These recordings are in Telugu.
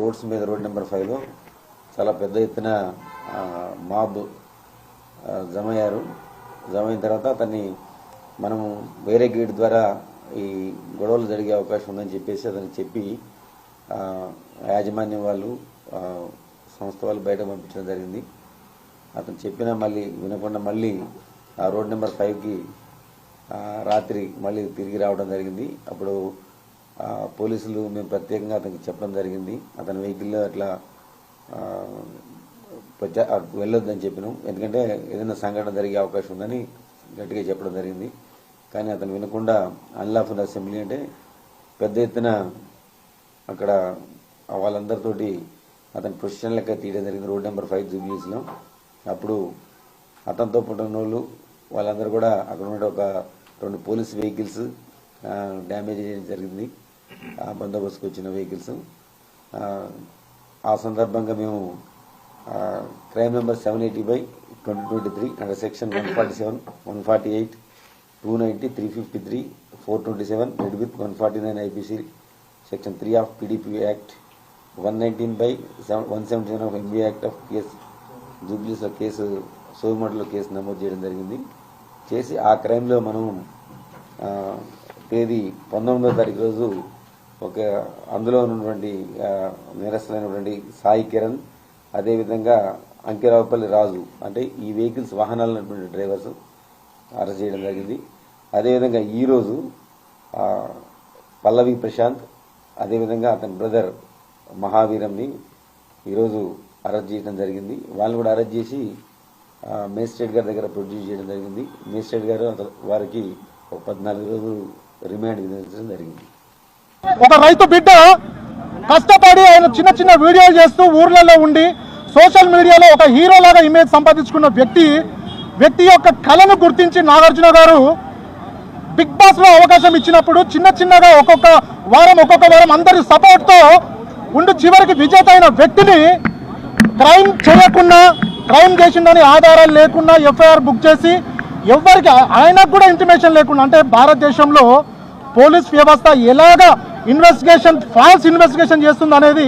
రోడ్స్ మీద రోడ్ నెంబర్ ఫైవ్లో చాలా పెద్ద ఎత్తున మాబ్ జమ అయ్యారు జమ అయిన తర్వాత అతన్ని మనము వేరే గేట్ ద్వారా ఈ గొడవలు జరిగే అవకాశం ఉందని చెప్పేసి అతనికి చెప్పి యాజమాన్యం వాళ్ళు సంస్థ వాళ్ళు బయట పంపించడం జరిగింది. అతను చెప్పినా మళ్ళీ వినకుండా మళ్ళీ ఆ రోడ్ నెంబర్ ఫైవ్కి రాత్రి మళ్ళీ తిరిగి రావడం జరిగింది. అప్పుడు పోలీసులు మేము ప్రత్యేకంగా అతనికి చెప్పడం జరిగింది. అతని వెహికల్లో అట్లా వెళ్ళొద్దని చెప్పినాం. ఎందుకంటే ఏదైనా సంఘటన జరిగే అవకాశం ఉందని గట్టిగా చెప్పడం జరిగింది. కానీ అతను వినకుండా అన్లాఫుల్ అసెంబ్లీ అంటే పెద్ద ఎత్తున అక్కడ వాళ్ళందరితోటి అతని ప్రొఫెషన్ లెక్క తీయడం జరిగింది. రోడ్ నెంబర్ ఫైవ్ జూబ్లీస్లో అప్పుడు అతనితో పుట్టిన వాళ్ళు వాళ్ళందరూ కూడా అక్కడ ఉండే ఒక రెండు పోలీస్ వెహికల్స్ డ్యామేజ్ చేయడం జరిగింది. ఆ బందోబస్తుకు వచ్చిన వెహికల్స్. ఆ సందర్భంగా మేము crime number seven eighty by twenty twenty three under section one forty seven one forty eight two ninety three fifty three four twenty seven read with one forty nine IPC section three of PDP act one nineteen by seven one seventy seven of MB act of case జూబ్లీస్లో case సోమట్లో కేసు నమోదు చేయడం జరిగింది. చేసి ఆ క్రైమ్లో మనం తేదీ పంతొమ్మిదో తారీఖు రోజు ఒక అందులో ఉన్నటువంటి నిరసనైనటువంటి సాయి కిరణ్ అదేవిధంగా అంకిరావుపల్లి రాజు అంటే ఈ వెహికల్స్ వాహనాలు ఉన్నటువంటి డ్రైవర్స్ అరెస్ట్ చేయడం జరిగింది. అదేవిధంగా ఈరోజు పల్లవి ప్రశాంత్ అదేవిధంగా అతని బ్రదర్ మహావీరంని ఈరోజు అరెస్ట్ చేయడం జరిగింది. వాళ్ళని కూడా అరెస్ట్ చేసి మేజిస్ట్రేట్ గారి దగ్గర ప్రొడ్యూస్ చేయడం జరిగింది. మేజిస్ట్రేట్ గారు వారికి ఒక పద్నాలుగు రోజులు రిమాండ్ విధించడం జరిగింది. ఒక రైతు బిడ్డ కష్టపడి ఆయన చిన్న చిన్న వీడియోలు చేస్తూ ఊర్లలో ఉండి సోషల్ మీడియాలో ఒక హీరోలాగా ఇమేజ్ సంపాదించుకున్న వ్యక్తి వ్యక్తి యొక్క కళను గుర్తించి నాగార్జున గారు బిగ్ బాస్లో అవకాశం ఇచ్చినప్పుడు చిన్న చిన్నగా ఒక్కొక్క వారం ఒక్కొక్క వారం అందరి సపోర్ట్తో ఉండి చివరికి విజేత అయిన వ్యక్తిని క్రైమ్ చేయకుండా క్రైమ్ చేసిందని ఆధారాలు లేకుండా ఎఫ్ఐఆర్ బుక్ చేసి ఎవరికి ఆయనకు కూడా ఇంటిమేషన్ లేకుండా అంటే భారతదేశంలో పోలీస్ వ్యవస్థ ఎలాగా ఇన్వెస్టిగేషన్ ఫాల్స్ ఇన్వెస్టిగేషన్ చేస్తుంది అనేది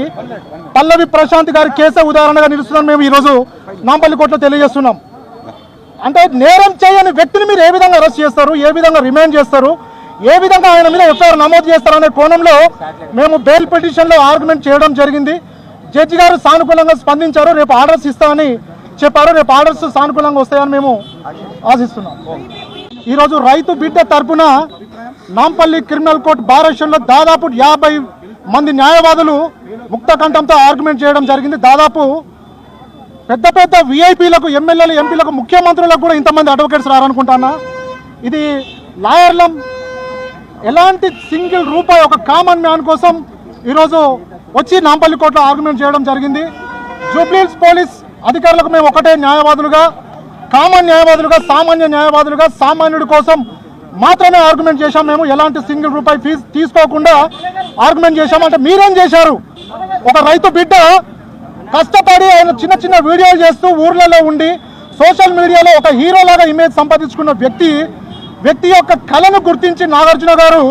పల్లవి ప్రశాంత్ గారి కేసే ఉదాహరణగా నిలుస్తున్నాం మేము ఈరోజు నాంపల్లి కోర్టులో తెలియజేస్తున్నాం. అంటే నేరం చేయని వ్యక్తిని మీరు ఏ విధంగా అరెస్ట్ చేస్తారు? ఏ విధంగా రిమైండ్ చేస్తారు? ఏ విధంగా ఆయన మీద ఎఫ్ఐఆర్ నమోదు చేస్తారనే కోణంలో మేము బెయిల్ పిటిషన్లో ఆర్గ్యుమెంట్ చేయడం జరిగింది. జడ్జి గారు సానుకూలంగా స్పందించారు రేపు ఆర్డర్స్ ఇస్తామని చెప్పారు. రేపు ఆర్డర్స్ సానుకూలంగా వస్తాయని మేము ఆశిస్తున్నాం. ఈరోజు రైతు బిడ్డ తరపున నాంపల్లి క్రిమినల్ కోర్టు బారేషన్లో దాదాపు యాభై మంది న్యాయవాదులు ముక్త కంఠంతో ఆర్గ్యుమెంట్ చేయడం జరిగింది. దాదాపు పెద్ద పెద్ద విఐపీలకు ఎమ్మెల్యేలు ఎంపీలకు ముఖ్యమంత్రులకు కూడా ఇంతమంది అడ్వకేట్స్ రారనుకుంటానా? ఇది లాయర్లం ఎలాంటి సింగిల్ రూపాయి ఒక కామన్ మ్యాన్ కోసం ఈరోజు వచ్చి నాంపల్లి కోర్టులో ఆర్గ్యుమెంట్ చేయడం జరిగింది. జూబ్లీహిల్స్ పోలీస్ అధికారులకు మేము ఒకటే న్యాయవాదులుగా కామన్ న్యాయవాదులుగా సామాన్య న్యాయవాదులుగా సామాన్యుడి కోసం మాత్రమే ఆర్గ్యుమెంట్ చేశాం మేము. ఎలాంటి సింగిల్ రూపాయి ఫీజు తీసుకోకుండా ఆర్గ్యుమెంట్ చేశామంటే మీరేం చేశారు? ఒక రైతు బిడ్డ కష్టపడి ఆయన చిన్న చిన్న వీడియోలు చేస్తూ ఊర్లలో ఉండి సోషల్ మీడియాలో ఒక హీరోలాగా ఇమేజ్ సంపాదించుకున్న వ్యక్తి వ్యక్తి యొక్క కళను గుర్తించి నాగార్జున గారు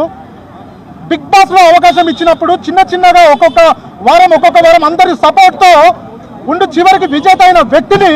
బిగ్ బాస్లో అవకాశం ఇచ్చినప్పుడు చిన్న చిన్నగా ఒక్కొక్క వారం ఒక్కొక్క వారం అందరి సపోర్ట్తో ఉండి చివరికి విజేత అయిన వ్యక్తిని